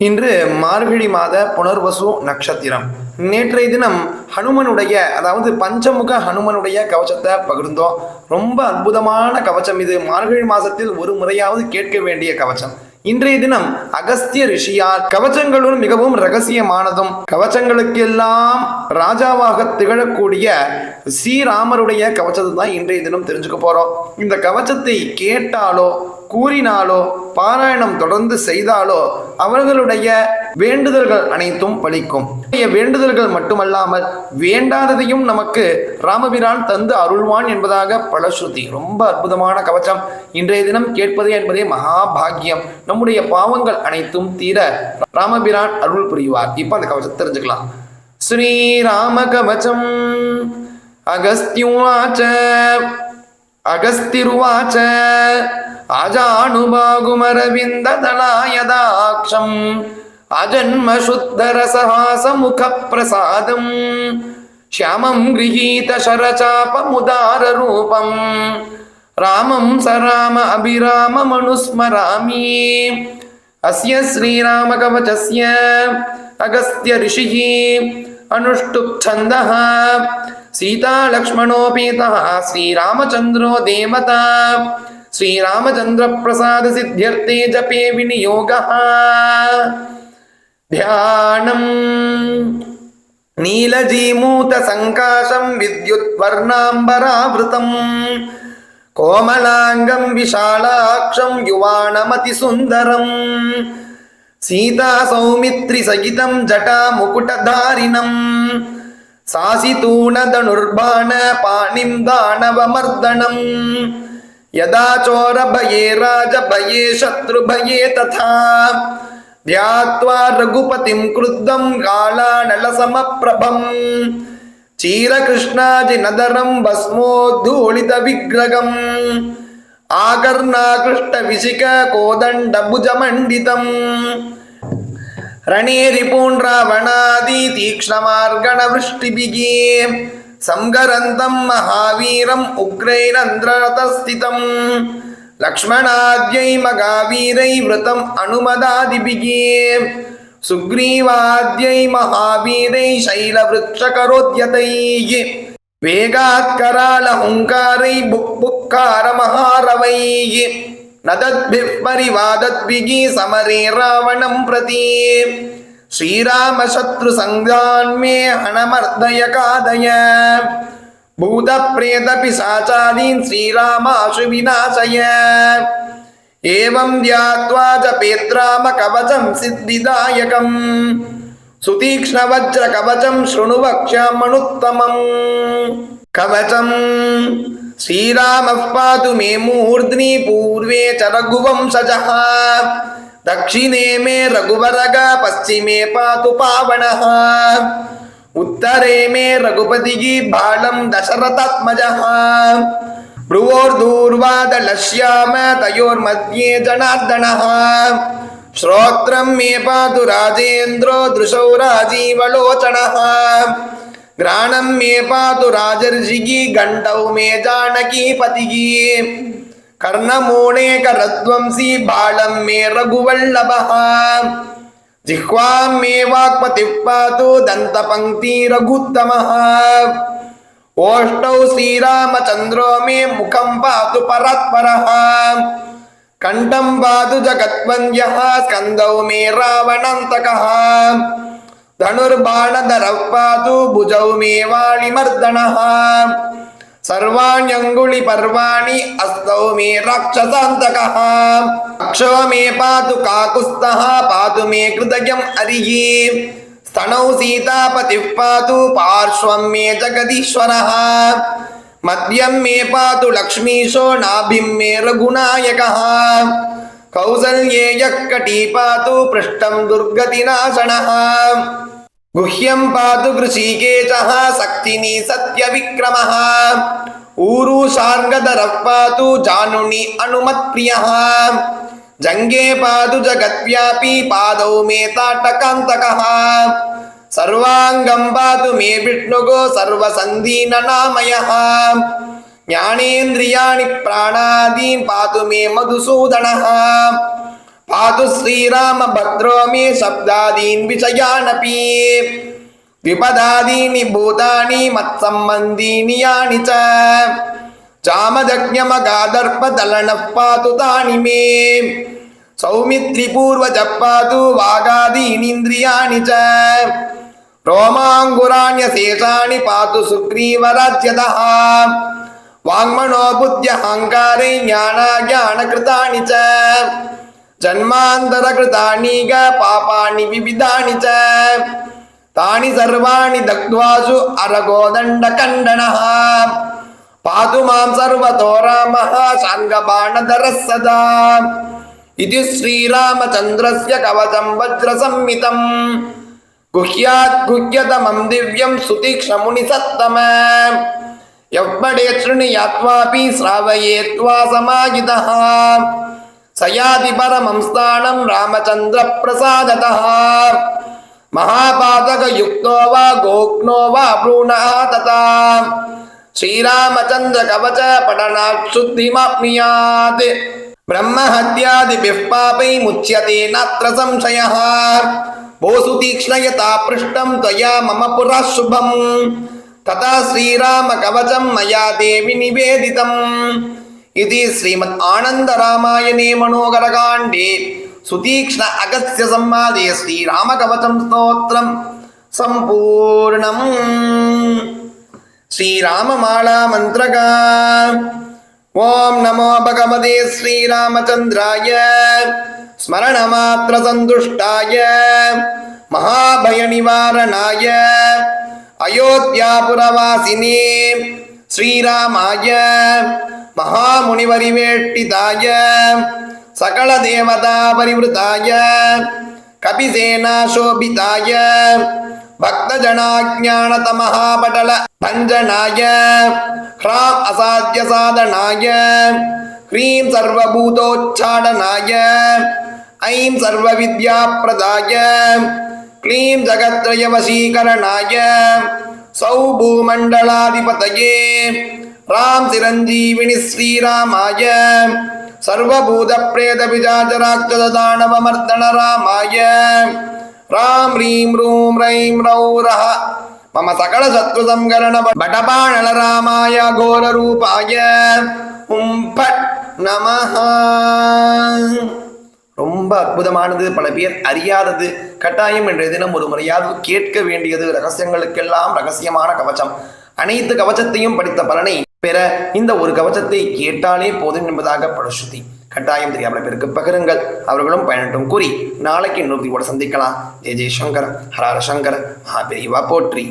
இன்று மார்கழி மாத புனர்வசு நட்சத்திரம். நேற்றைய தினம் ஹனுமனுடைய அதாவது பஞ்சமுக ஹனுமனுடைய கவசத்தை பகிர்ந்தோம். ரொம்ப அற்புதமான கவச்சம் இது. மார்கழி மாதத்தில் ஒரு முறையாவது கேட்க வேண்டிய கவச்சம் இன்றைய தினம் அகஸ்திய ரிஷியார் கவச்சங்களும் மிகவும் ரகசியமானதும் கவச்சங்களுக்கெல்லாம் ராஜாவாக திகழக்கூடிய ஸ்ரீராமருடைய கவச்சத்தை தான் இன்றைய தினம் தெரிஞ்சுக்க போறோம். இந்த கவச்சத்தை கேட்டாலோ கூறினாலோ பாராயணம் தொடர்ந்து செய்தாலோ அவர்களுடைய வேண்டுதல்கள் அனைத்தும் பலிக்கும். வேண்டுதல்கள் மட்டுமல்லாமல் வேண்டாததையும் நமக்கு ராமபிரான் தந்து அருள்வான் என்பதாக பலஸ்ருதி. ரொம்ப அற்புதமான கவச்சம். இன்றைய தினம் கேட்பது என்பதே மகாபாகியம் நம்முடைய பாவங்கள் அனைத்தும் தீர ராமபிரான் அருள் புரிவார். இப்போ அந்த கவச்சம் தெரிஞ்சுக்கலாம். ஸ்ரீராம கவச்சம் அகஸ்தியுவாச்ச. அகஸ்திருவாச்ச. आजानुबागुमरविन्ददलायदाक्षम् अजन्मशुद्धरसहासमुखप्रसादम् श्यामं गृहीतशरचापमुदाररूपम् रामं स राम अभिराममनुस्मरामि अस्य श्रीरामकवचस्य अगस्त्य ऋषिः अनुष्टुप्छन्दः सीतालक्ष्मणोपेतः श्रीरामचन्द्रो देवता श्रीरामचन्द्रप्रसादसिद्ध्यर्थे जपे विनियोगः ध्यानम् नीलजीमूतसङ्काशं विद्युत्वर्णाम्बरावृतम् कोमलाङ्गं विशालाक्षं युवाणमतिसुन्दरम् सीतासौमित्रिसहितं जटामुकुटधारिणम् सासितूणधनुर्बाण पाणिं दानवमर्दनम् यदा चोरभये राजभये शत्रुभये तथा ध्यात्वा रघुपतिं क्रुद्धं कालानलसमप्रभम् चीरकृष्णाजिनदरं भस्मोद्धूलितविग्रहम् சம்கரந்தம் மகாவீரம் உக்ரைரந்திரதஸ்திதம். லக்ஷ்மணாத்யை மகாவீரை விரதம் அனுமதாதிபிகே. சுக்ரீவாத்யை மகாவீரை சைலவிருட்சகரோத்யதை வேகாத்கரால ஹுங்காரை புக் புக்கார மகாரவை நதத்பிப் பரிவாதத்பிகி சமரே ராவணம் பிரதீப் श्रीरामशत्रुसङ्घान्मे हणमर्दय कादय भूतप्रेतपिशाचादीन् श्रीरामाशु विनाशय एवं ध्यात्वा जपेत्रामकवचं सिद्धिदायकम् शृणु वक्ष्यामनुत्तमम् कवचम् श्रीरामः पातु मे मूर्ध्नि पूर्वे च रघुवंशजः दक्षिणे मे रघुवरग, पश्चिमे पातु पावनः। उत्तरे मे रघुपतिः बालं दशरथात्मजः। भ्रुवोर्धूर्वादलश्याम तयोर्मध्ये जनार्दनः। श्रोत्रं मे पातु राजेन्द्रो दृशौ राजीवलोचनः घ्राणं मे पातु राजर्षिः घण्टौ मे जानकीपतिः कर्णमूणे करध्वंसी बालं मे रघुवल्लभः जिह्वां मे वाक्पतिः पातु दन्तपङ्क्तिरघुत्तमः ओष्टौ श्रीरामचन्द्रो मे मुखं पातु परात्परः कण्ठं पातु जगत्वन्द्यः स्कन्दौ मे रावणान्तकः धनुर्बाणधरः पातु भुजौ मे वाणिमर्दनः सर्वाण्यङ्गुलिपर्वाणि अस्तौ मे राक्षसान्तकः अक्षो मे पातु काकुत्स्थः पातु मे हृदयम् हरिः स्तनौ सीतापतिः पातु पार्श्वं मे जगदीश्वरः मध्यं मे पातु लक्ष्मीशो नाभिं मे रघुनायकः कौसल्येयः कटी पातु पृष्ठं दुर्गतिनाशनः गुह्यं पातु कृषिकेशः शक्तिनी सत्यविक्रमः ऊरुशार्ङ्गधरः पातु जानुनि अनुमत्प्रियः जङ्गे पातु जगद्व्यापी पादौ मे ताटकान्तकः सर्वाङ्गं पातु मे विष्णुगो सर्वसन्धीननामयः ज्ञानेन्द्रियाणि प्राणादीन् पातु मे मधुसूदनः पातु श्रीरामभद्रो मे शब्दादीन् विषयानपि विपदादीनि भूतानि मत्सम्बन्धीनि यानि च चामदग्न्यमगादर्पदलनः पातु तानि मे सौमित्रिपूर्वजः पातु वागादीनीन्द्रियाणि च रोमाङ्कुराण्यशेषाणि पातु सुग्रीवराज्यतः वाङ्मनो बुद्ध्यहङ्कारे ज्ञानाज्ञानकृतानि च ஜன்மாந்தரகிருதானீக பாபாணி விவிதானி ச தானி சர்வாணி தக்வாசு அரகோதண்ட கண்டனா பாது மாம் சர்வதோ ராம சாங்கபாணதர சதா இது ஸ்ரீராமச்சந்திரஸ்ய கவசம் வஜ்ரசம்மிதம் குஹ்யாத் குஹ்யதமம் திவ்யம் சுதிக்ஷமுனி சத்தம எவ்வடே ஸ்ருணியாத்வாபி ஸ்ராவயேத்வா சமாஜிதா समाहितः स याति परमं स्थानं रामचन्द्रप्रसादतः महापातकयुक्तो वा गोग्नो वा भ्रूणः तथा श्रीरामचन्द्रकवच पठनात् शुद्धिमाप्नुयात् ब्रह्महत्यादिभिः पापैमुच्यते नात्र संशयः भोसुतीक्ष्णयता पृष्टं त्वया मम पुरः शुभम् तथा श्रीरामकवचं मया देवि निवेदितम् इति श्रीमद् आनन्दरामायणे मनोहरकाण्डे सुतीक्ष्ण अगस्त्य संवादे श्रीरामकवचं स्तोत्रं सम्पूर्णम् श्रीराममाला मन्त्रका ॐ नमो भगवते श्रीरामचन्द्राय स्मरणमात्रसन्तुष्टाय महाभयनिवारणाय अयोध्यापुरवासिने श्रीरामाय மகாமுனிவரிவேட்டிதாய சகல தேவதா பரிவృతాய கபிசேனாசோபிதாய பக்தஜனாஜானதமஹாபடல பஞ்சனாய ஹ்ராம் அசாத்திய சாதனாய ஹ்ரீம் சர்வபூதோச்சாடனாய ஐம் சர்வ வித்யாப்பிரதாய க்ளீம் ஜகத்ரய வசீகரணாய சௌ பூமண்டலாதிபதயே ராம் சிரஞ்சீவினி ஸ்ரீராமாய. சர்வபூத பிரேத பிஜாஜராட்சதானவமர்த்தன ராமாய ராம் ரீம் ரூம் ரைம் ரௌரஹ. மம சகல சத்ரு சங்கரண படபாணல ராமாய கோர ரூபாய உம் பட் நமஹா. ரொம்ப அற்புதமானது பல பேர் அறியாதது கட்டாயம் என்ற தினம் ஒரு முறையாவது கேட்க வேண்டியது ரகசியங்களுக்கெல்லாம் ரகசியமான கவச்சம் அனைத்து கவச்சத்தையும் படித்த பலனை பெற இந்த ஒரு கவசத்தை கேட்டாலே போதும் என்பதாக படஸ்ருதி கட்டாயம் தெரியாமல் பேருக்கு பகிருங்கள். அவர்களும் பயனட்டும் கூறி நாளைக்கு இன்னொரு கூட சந்திக்கலாம். ஜெய ஜெய்சங்கர் ஹரார சங்கர் மகாபெரிவா போற்றி.